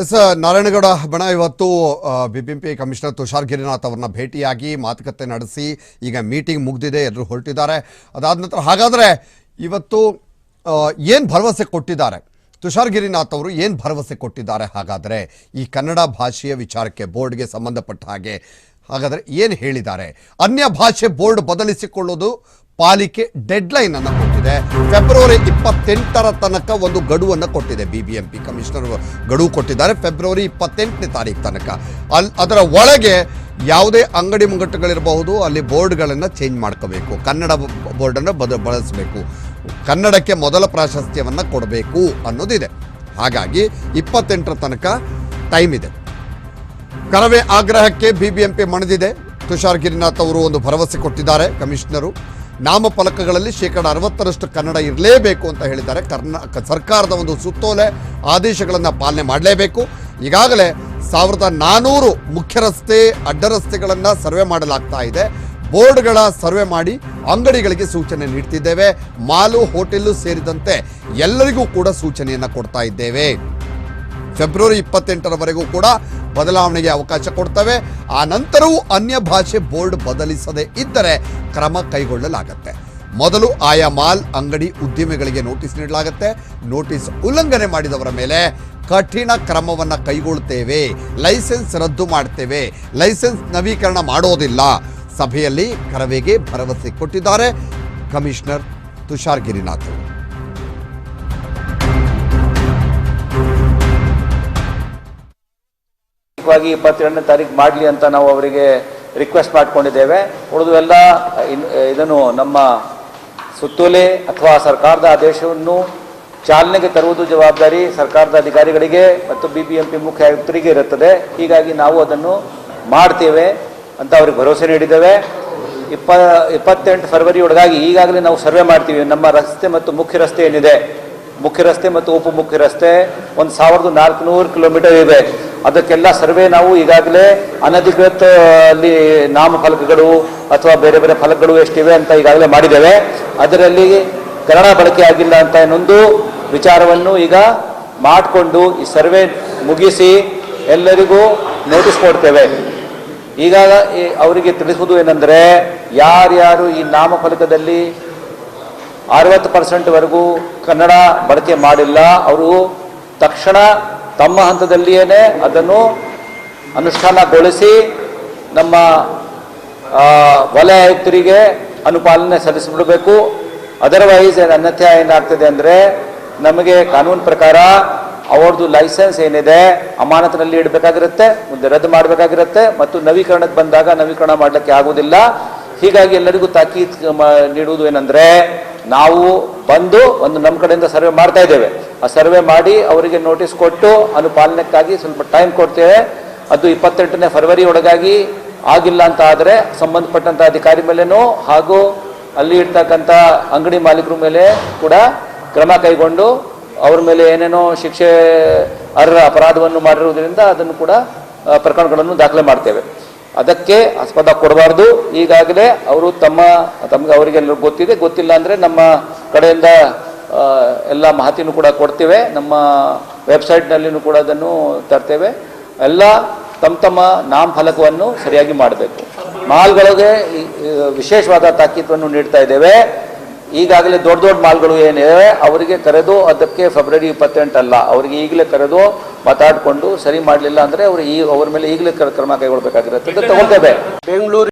S Narayanagowda ಬಣ ಇವತ್ತು BBMP commissioner Tushar Girinath ಅವರನ್ನ ಭೇಟಿಯಾಗಿ ಮಾತುಕತೆ ನಡೆಸಿ ಈಗ ಮೀಟಿಂಗ್ ಮುಗ್ದಿದೆ ಎಲ್ಲರೂ ಹೊರಟಿದ್ದಾರೆ. ಅದಾದ ನಂತರ ಹಾಗಾದರೆ ಇವತ್ತು ಏನು ಭರವಸೆ ಕೊಟ್ಟಿದ್ದಾರೆ? ತುಷಾರ್ ಗಿರಿನಾಥ್ ಅವರು ಏನು ಭರವಸೆ ಕೊಟ್ಟಿದ್ದಾರೆ ಹಾಗಾದರೆ? ಈ ಕನ್ನಡ ಭಾಷೆಯ ವಿಚಾರಕ್ಕೆ, ಬೋರ್ಡ್ಗೆ ಸಂಬಂಧಪಟ್ಟ ಹಾಗೆ ಹಾಗಾದರೆ ಏನು ಹೇಳಿದ್ದಾರೆ? ಅನ್ಯ ಭಾಷೆ ಬೋರ್ಡ್ ಬದಲಿಸಿಕೊಳ್ಳೋದು ಪಾಲಿಕೆ ಡೆಡ್ಲೈನ್ ಅನ್ನು ಕೊಟ್ಟಿದೆ. ಫೆಬ್ರವರಿ ಇಪ್ಪತ್ತೆಂಟರ ತನಕ ಒಂದು ಗಡುವನ್ನು ಕೊಟ್ಟಿದೆ B B M P commissioner ಗಡುವು ಕೊಟ್ಟಿದ್ದಾರೆ ಫೆಬ್ರವರಿ ಇಪ್ಪತ್ತೆಂಟನೇ ತಾರೀಕು ತನಕ. ಅಲ್ಲಿ ಅದರ ಒಳಗೆ ಯಾವುದೇ ಅಂಗಡಿ ಮುಂಗಟ್ಟುಗಳಿರಬಹುದು, ಅಲ್ಲಿ ಬೋರ್ಡ್ಗಳನ್ನು ಚೇಂಜ್ ಮಾಡ್ಕೋಬೇಕು. ಕನ್ನಡ ಬೋರ್ಡನ್ನು ಬದ, ಬಳಸಬೇಕು. ಕನ್ನಡಕ್ಕೆ ಮೊದಲ ಪ್ರಾಶಸ್ತ್ಯವನ್ನು ಕೊಡಬೇಕು ಅನ್ನೋದಿದೆ. ಹಾಗಾಗಿ ಇಪ್ಪತ್ತೆಂಟರ ತನಕ ಟೈಮ್ ಇದೆ. ಕರವೇ ಆಗ್ರಹಕ್ಕೆ ಬಿಬಿಎಂಪಿ ಮಣಿದಿದೆ. ತುಷಾರ್ ಗಿರಿನಾಥ್ ಅವರು ಒಂದು ಭರವಸೆ ಕೊಟ್ಟಿದ್ದಾರೆ ಕಮಿಷನರು. ನಾಮಫಲಕಗಳಲ್ಲಿ ಶೇಕಡ ಅರವತ್ತರಷ್ಟು ಕನ್ನಡ ಇರಲೇಬೇಕು ಅಂತ ಹೇಳಿದ್ದಾರೆ. ಕರ್ನಾಟಕ ಸರ್ಕಾರದ ಒಂದು ಸುತ್ತೋಲೆ ಆದೇಶಗಳನ್ನು ಪಾಲನೆ ಮಾಡಲೇಬೇಕು. ಈಗಾಗಲೇ ಸಾವಿರದ ನಾನೂರು ಮುಖ್ಯ ರಸ್ತೆ, ಅಡ್ಡ ರಸ್ತೆಗಳನ್ನು ಸರ್ವೆ ಮಾಡಲಾಗ್ತಾ ಇದೆ. ಬೋರ್ಡ್ಗಳ ಸರ್ವೆ ಮಾಡಿ ಅಂಗಡಿಗಳಿಗೆ ಸೂಚನೆ ನೀಡ್ತಿದ್ದೇವೆ. ಮಾಲು, ಹೋಟೆಲ್ಲು ಸೇರಿದಂತೆ ಎಲ್ಲರಿಗೂ ಕೂಡ ಸೂಚನೆಯನ್ನು ಕೊಡ್ತಾ ಇದ್ದೇವೆ. ಫೆಬ್ರವರಿ ಇಪ್ಪತ್ತೆಂಟರವರೆಗೂ ಕೂಡ ಬದಲಾವಣೆಗೆ ಅವಕಾಶ ಕೊಡ್ತವೆ. ಆ ನಂತರವೂ ಅನ್ಯ ಭಾಷೆ ಬೋರ್ಡ್ ಬದಲಿಸದೇ ಇದ್ದರೆ ಕ್ರಮ ಕೈಗೊಳ್ಳಲಾಗುತ್ತೆ. ಮೊದಲು ಆಯಾ ಮಾಲ್, ಅಂಗಡಿ ಉದ್ಯಮಿಗಳಿಗೆ ನೋಟಿಸ್ ನೀಡಲಾಗುತ್ತೆ. ನೋಟಿಸ್ ಉಲ್ಲಂಘನೆ ಮಾಡಿದವರ ಮೇಲೆ ಕಠಿಣ ಕ್ರಮವನ್ನು ಕೈಗೊಳ್ತೇವೆ. ಲೈಸೆನ್ಸ್ ರದ್ದು ಮಾಡ್ತೇವೆ. ಲೈಸೆನ್ಸ್ ನವೀಕರಣ ಮಾಡೋದಿಲ್ಲ. ಸಭೆಯಲ್ಲಿ ಕರವೆಗೆ ಭರವಸೆ ಕೊಟ್ಟಿದ್ದಾರೆ ಕಮಿಷನರ್ ತುಷಾರ್ ಗಿರಿನಾಥ್ ಅವರು ವಾಗಿ ಇಪ್ಪತ್ತೆರಡನೇ ತಾರೀಕು ಮಾಡಲಿ ಅಂತ ನಾವು ಅವರಿಗೆ ರಿಕ್ವೆಸ್ಟ್ ಮಾಡಿಕೊಂಡಿದ್ದೇವೆ. ಉಳಿದು ಎಲ್ಲ ಇದನ್ನು ನಮ್ಮ ಸುತ್ತೋಲೆ ಅಥವಾ ಸರ್ಕಾರದ ಆದೇಶವನ್ನು ಚಾಲನೆಗೆ ತರುವುದು ಜವಾಬ್ದಾರಿ ಸರ್ಕಾರದ ಅಧಿಕಾರಿಗಳಿಗೆ ಮತ್ತು ಬಿ ಬಿ ಎಂ ಪಿ ಮುಖ್ಯ ಆಯುಕ್ತರಿಗೆ ಇರುತ್ತದೆ. ಹೀಗಾಗಿ ನಾವು ಅದನ್ನು ಮಾಡ್ತೇವೆ ಅಂತ ಅವ್ರಿಗೆ ಭರವಸೆ ನೀಡಿದ್ದೇವೆ. ಇಪ್ಪ, ಇಪ್ಪತ್ತೆಂಟು ಫೆಬ್ರವರಿ ಒಳಗಾಗಿ ಈಗಾಗಲೇ ನಾವು ಸರ್ವೆ ಮಾಡ್ತೀವಿ. ನಮ್ಮ ರಸ್ತೆ ಮತ್ತು ಮುಖ್ಯ ರಸ್ತೆ ಏನಿದೆ? ಮುಖ್ಯ ರಸ್ತೆ ಮತ್ತು ಉಪ ಮುಖ್ಯ ರಸ್ತೆ ಒಂದು ಸಾವಿರದ ನಾಲ್ಕುನೂರು ಕಿಲೋಮೀಟರ್ ಇದೆ. ಅದಕ್ಕೆಲ್ಲ ಸರ್ವೆ ನಾವು ಈಗಾಗಲೇ ಅನಧಿಕೃತ ಅಲ್ಲಿ ನಾಮಫಲಕಗಳು ಅಥವಾ ಬೇರೆ ಬೇರೆ ಫಲಕಗಳು ಎಷ್ಟಿವೆ ಅಂತ ಈಗಾಗಲೇ ಮಾಡಿದ್ದೇವೆ. ಅದರಲ್ಲಿ ಕನ್ನಡ ಬಳಕೆ ಆಗಿಲ್ಲ ಅಂತ ಇನ್ನೊಂದು ವಿಚಾರವನ್ನು ಈಗ ಮಾಡಿಕೊಂಡು ಈ ಸರ್ವೆ ಮುಗಿಸಿ ಎಲ್ಲರಿಗೂ ನೋಟಿಸ್ ಕೊಡ್ತೇವೆ. ಈಗ ಅವರಿಗೆ ತಿಳಿಸುವುದು ಏನಂದರೆ, ಯಾರ್ಯಾರು ಈ ನಾಮಫಲಕದಲ್ಲಿ ಅರವತ್ತು ಪರ್ಸೆಂಟ್ವರೆಗೂ ಕನ್ನಡ ಬಳಕೆ ಮಾಡಿಲ್ಲ, ಅವರು ತಕ್ಷಣ ತಮ್ಮ ಹಂತದಲ್ಲಿಯೇ ಅದನ್ನು ಅನುಷ್ಠಾನಗೊಳಿಸಿ ನಮ್ಮ ವಲಯ ಆಯುಕ್ತರಿಗೆ ಅನುಪಾಲನೆ ಸಲ್ಲಿಸಿಬಿಡಬೇಕು. ಅದರ್ವೈಸ್ ಅನ್ಯಥ್ಯ ಏನಾಗ್ತದೆ ಅಂದರೆ ನಮಗೆ ಕಾನೂನು ಪ್ರಕಾರ ಅವ್ರದ್ದು ಲೈಸೆನ್ಸ್ ಏನಿದೆ ಅಮಾನತಿನಲ್ಲಿ ಇಡಬೇಕಾಗಿರುತ್ತೆ, ಮುಂದೆ ರದ್ದು ಮಾಡಬೇಕಾಗಿರುತ್ತೆ ಮತ್ತು ನವೀಕರಣಕ್ಕೆ ಬಂದಾಗ ನವೀಕರಣ ಮಾಡಲಿಕ್ಕೆ ಆಗುವುದಿಲ್ಲ. ಹೀಗಾಗಿ ಎಲ್ಲರಿಗೂ ತಾಕೀತು ನೀಡುವುದು ಏನಂದ್ರೆ ನಾವು ಬಂದು ಒಂದು ನಮ್ಮ ಕಡೆಯಿಂದ ಸರ್ವೆ ಮಾಡ್ತಾ ಇದ್ದೇವೆ. ಆ ಸರ್ವೆ ಮಾಡಿ ಅವರಿಗೆ ನೋಟಿಸ್ ಕೊಟ್ಟು ಅನುಪಾಲನೆಕ್ಕಾಗಿ ಸ್ವಲ್ಪ ಟೈಮ್ ಕೊಡ್ತೇವೆ. ಅದು ಇಪ್ಪತ್ತೆಂಟನೇ ಫೆಬ್ರವರಿ ಒಳಗಾಗಿ ಆಗಿಲ್ಲ ಅಂತ ಆದರೆ ಸಂಬಂಧಪಟ್ಟಂಥ ಅಧಿಕಾರಿ ಮೇಲೇನೂ ಹಾಗೂ ಅಲ್ಲಿ ಇರ್ತಕ್ಕಂಥ ಅಂಗಡಿ ಮಾಲೀಕರ ಮೇಲೆ ಕೂಡ ಕ್ರಮ ಕೈಗೊಂಡು ಅವ್ರ ಮೇಲೆ ಏನೇನೋ ಶಿಕ್ಷೆ ಅರ್ಹ ಅಪರಾಧವನ್ನು ಮಾಡಿರುವುದರಿಂದ ಅದನ್ನು ಕೂಡ ಪ್ರಕರಣಗಳನ್ನು ದಾಖಲೆ ಮಾಡ್ತೇವೆ. ಅದಕ್ಕೆ ಆಸ್ಪದ ಕೊಡಬಾರ್ದು. ಈಗಾಗಲೇ ಅವರು ತಮ್ಮ, ತಮಗೆ ಅವರಿಗೆ ಗೊತ್ತಿದೆ. ಗೊತ್ತಿಲ್ಲ ಅಂದರೆ ನಮ್ಮ ಕಡೆಯಿಂದ ಎಲ್ಲ ಮಾಹಿತಿನೂ ಕೂಡ ಕೊಡ್ತೇವೆ. ನಮ್ಮ ವೆಬ್ಸೈಟ್ನಲ್ಲಿನೂ ಕೂಡ ಅದನ್ನು ತರ್ತೇವೆ. ಎಲ್ಲ ತಮ್ಮ ತಮ್ಮ ನಾಮಫಲಕವನ್ನು ಸರಿಯಾಗಿ ಮಾಡಬೇಕು. ಮಾಲ್ಗಳಿಗೆ ವಿಶೇಷವಾದ ತಾಕೀತವನ್ನು ನೀಡ್ತಾ ಇದ್ದೇವೆ. ಈಗಾಗಲೇ ದೊಡ್ಡ ದೊಡ್ಡ ಮಾಲ್ಗಳು ಏನಿವೆ ಅವರಿಗೆ ಕರೆದು ಅದಕ್ಕೆ ಫೆಬ್ರವರಿ ಇಪ್ಪತ್ತೆಂಟಲ್ಲ ಅವರಿಗೆ ಈಗಲೇ ಕರೆದು ಮಾತಾಡಿಕೊಂಡು ಸರಿ ಮಾಡಲಿಲ್ಲ ಅಂದರೆ ಅವರು ಈ ಅವ್ರ ಮೇಲೆ ಈಗಲೇ ಕ್ರಮ ಕೈಗೊಳ್ಬೇಕಾಗಿರುತ್ತೆ ತಗೊಳ್ತೇವೆ. ಬೆಂಗಳೂರು